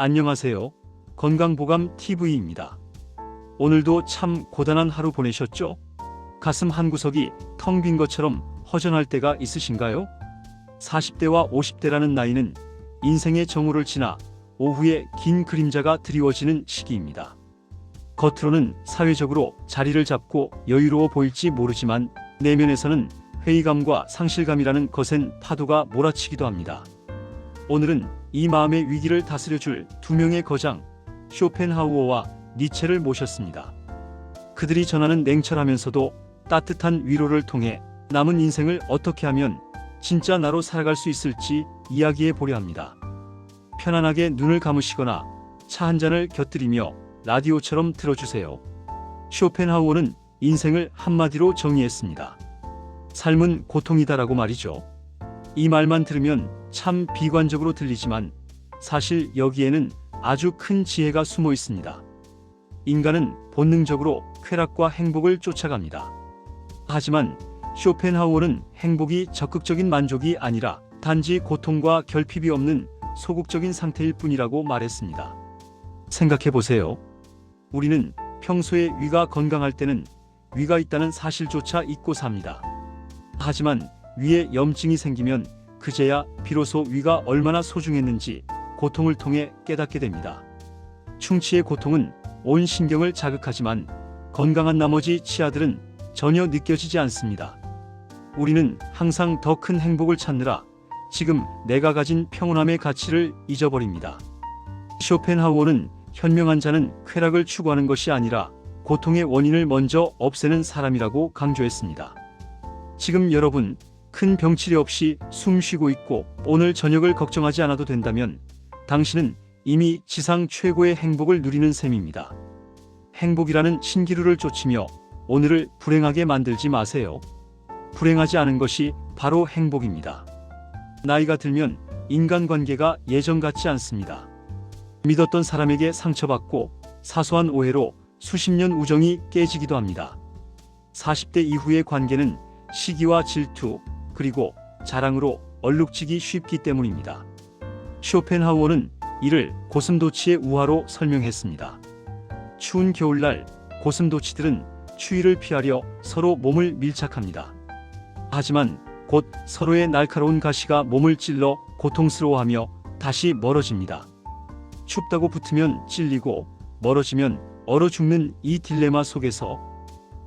안녕하세요. 건강보감 TV입니다. 오늘도 참 고단한 하루 보내셨죠? 가슴 한 구석이 텅 빈 것처럼 허전할 때가 있으신가요? 40대와 50대라는 나이는 인생의 정오를 지나 오후에 긴 그림자가 드리워지는 시기입니다. 겉으로는 사회적으로 자리를 잡고 여유로워 보일지 모르지만 내면에서는 회의감과 상실감이라는 거센 파도가 몰아치기도 합니다. 오늘은 이 마음의 위기를 다스려 줄 두 명의 거장 쇼펜하우어와 니체를 모셨습니다. 그들이 전하는 냉철하면서도 따뜻한 위로를 통해 남은 인생을 어떻게 하면 진짜 나로 살아갈 수 있을지 이야기해 보려 합니다. 편안하게 눈을 감으시거나 차 한 잔을 곁들이며 라디오처럼 들어주세요. 쇼펜하우어는 인생을 한마디로 정의했습니다. 삶은 고통이다라고 말이죠. 이 말만 들으면 참 비관적으로 들리지만 사실 여기에는 아주 큰 지혜가 숨어 있습니다. 인간은 본능적으로 쾌락과 행복을 쫓아갑니다. 하지만 쇼펜하우어는 행복이 적극적인 만족이 아니라 단지 고통과 결핍이 없는 소극적인 상태일 뿐이라고 말했습니다. 생각해 보세요. 우리는 평소에 위가 건강할 때는 위가 있다는 사실조차 잊고 삽니다. 하지만 위에 염증이 생기면 그제야 비로소 위가 얼마나 소중했는지 고통을 통해 깨닫게 됩니다. 충치의 고통은 온 신경을 자극하지만 건강한 나머지 치아들은 전혀 느껴지지 않습니다. 우리는 항상 더 큰 행복을 찾느라 지금 내가 가진 평온함의 가치를 잊어버립니다. 쇼펜하우어는 현명한 자는 쾌락을 추구하는 것이 아니라 고통의 원인을 먼저 없애는 사람이라고 강조했습니다. 지금 여러분 큰 병치레 없이 숨 쉬고 있고 오늘 저녁을 걱정하지 않아도 된다면 당신은 이미 지상 최고의 행복을 누리는 셈입니다. 행복이라는 신기루를 쫓으며 오늘을 불행하게 만들지 마세요. 불행하지 않은 것이 바로 행복입니다. 나이가 들면 인간관계가 예전 같지 않습니다. 믿었던 사람에게 상처받고 사소한 오해로 수십 년 우정이 깨지기도 합니다. 40대 이후의 관계는 시기와 질투, 그리고 자랑으로 얼룩지기 쉽기 때문입니다. 쇼펜하우어는 이를 고슴도치의 우화로 설명했습니다. 추운 겨울날 고슴도치들은 추위를 피하려 서로 몸을 밀착합니다. 하지만 곧 서로의 날카로운 가시가 몸을 찔러 고통스러워하며 다시 멀어집니다. 춥다고 붙으면 찔리고 멀어지면 얼어 죽는 이 딜레마 속에서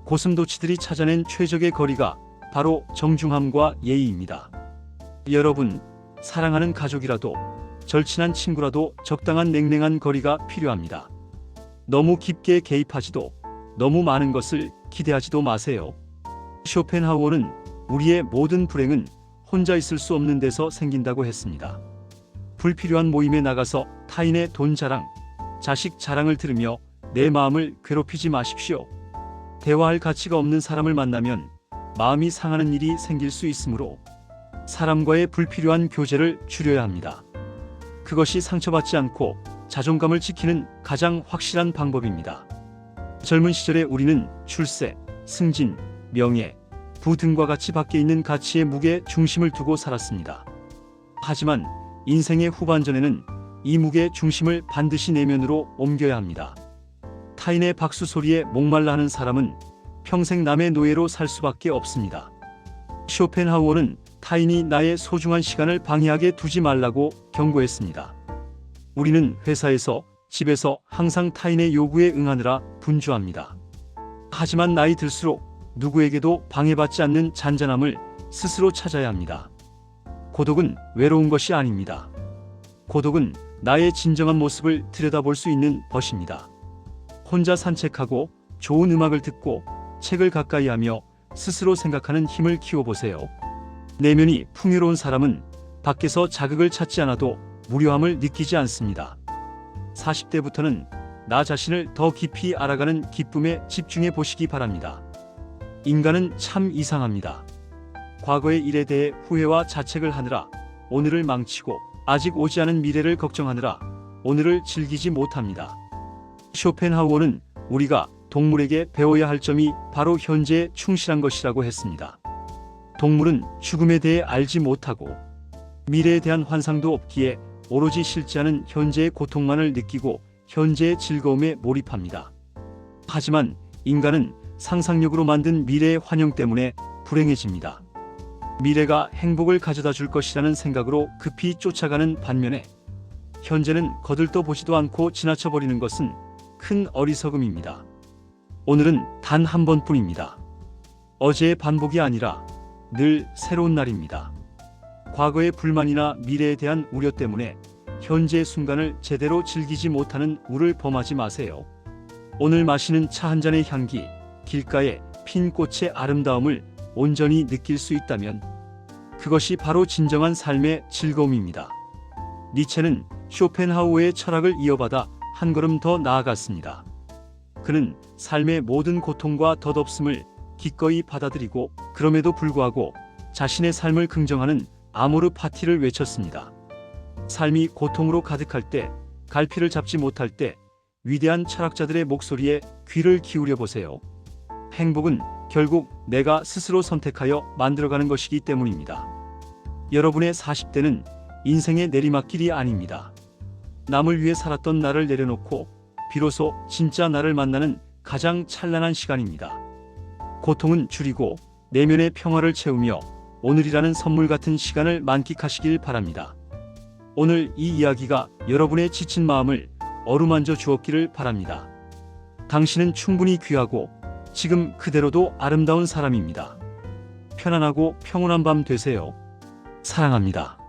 고슴도치들이 찾아낸 최적의 거리가 바로 정중함과 예의입니다. 여러분, 사랑하는 가족이라도 절친한 친구라도 적당한 냉랭한 거리가 필요합니다. 너무 깊게 개입하지도 너무 많은 것을 기대하지도 마세요. 쇼펜하우어는 우리의 모든 불행은 혼자 있을 수 없는 데서 생긴다고 했습니다. 불필요한 모임에 나가서 타인의 돈 자랑, 자식 자랑을 들으며 내 마음을 괴롭히지 마십시오. 대화할 가치가 없는 사람을 만나면 마음이 상하는 일이 생길 수 있으므로 사람과의 불필요한 교제를 줄여야 합니다. 그것이 상처받지 않고 자존감을 지키는 가장 확실한 방법입니다. 젊은 시절에 우리는 출세, 승진, 명예, 부 등과 같이 밖에 있는 가치의 무게 중심을 두고 살았습니다. 하지만 인생의 후반전에는 이 무게 중심을 반드시 내면으로 옮겨야 합니다. 타인의 박수 소리에 목말라 하는 사람은 평생 남의 노예로 살 수밖에 없습니다. 쇼펜하우어는 타인이 나의 소중한 시간을 방해하게 두지 말라고 경고했습니다. 우리는 회사에서, 집에서 항상 타인의 요구에 응하느라 분주합니다. 하지만 나이 들수록 누구에게도 방해받지 않는 잔잔함을 스스로 찾아야 합니다. 고독은 외로운 것이 아닙니다. 고독은 나의 진정한 모습을 들여다볼 수 있는 것입니다. 혼자 산책하고 좋은 음악을 듣고 책을 가까이 하며 스스로 생각하는 힘을 키워보세요. 내면이 풍요로운 사람은 밖에서 자극을 찾지 않아도 무료함을 느끼지 않습니다. 40대부터는 나 자신을 더 깊이 알아가는 기쁨에 집중해 보시기 바랍니다. 인간은 참 이상합니다. 과거의 일에 대해 후회와 자책을 하느라 오늘을 망치고 아직 오지 않은 미래를 걱정하느라 오늘을 즐기지 못합니다. 쇼펜하우어는 우리가 동물에게 배워야 할 점이 바로 현재에 충실한 것이라고 했습니다. 동물은 죽음에 대해 알지 못하고 미래에 대한 환상도 없기에 오로지 실제하는 현재의 고통만을 느끼고 현재의 즐거움에 몰입합니다. 하지만 인간은 상상력으로 만든 미래의 환영 때문에 불행해집니다. 미래가 행복을 가져다 줄 것이라는 생각으로 급히 쫓아가는 반면에 현재는 거들떠 보지도 않고 지나쳐 버리는 것은 큰 어리석음입니다. 오늘은 단 한 번뿐입니다. 어제의 반복이 아니라 늘 새로운 날입니다. 과거의 불만이나 미래에 대한 우려 때문에 현재의 순간을 제대로 즐기지 못하는 우를 범하지 마세요. 오늘 마시는 차 한 잔의 향기, 길가의 핀 꽃의 아름다움을 온전히 느낄 수 있다면 그것이 바로 진정한 삶의 즐거움입니다. 니체는 쇼펜하우어의 철학을 이어받아 한 걸음 더 나아갔습니다. 그는 삶의 모든 고통과 덧없음을 기꺼이 받아들이고 그럼에도 불구하고 자신의 삶을 긍정하는 아모르 파티를 외쳤습니다. 삶이 고통으로 가득할 때, 갈피를 잡지 못할 때 위대한 철학자들의 목소리에 귀를 기울여 보세요. 행복은 결국 내가 스스로 선택하여 만들어가는 것이기 때문입니다. 여러분의 40대는 인생의 내리막길이 아닙니다. 남을 위해 살았던 나를 내려놓고 비로소 진짜 나를 만나는 가장 찬란한 시간입니다. 고통은 줄이고 내면의 평화를 채우며 오늘이라는 선물 같은 시간을 만끽하시길 바랍니다. 오늘 이 이야기가 여러분의 지친 마음을 어루만져 주었기를 바랍니다. 당신은 충분히 귀하고 지금 그대로도 아름다운 사람입니다. 편안하고 평온한 밤 되세요. 사랑합니다.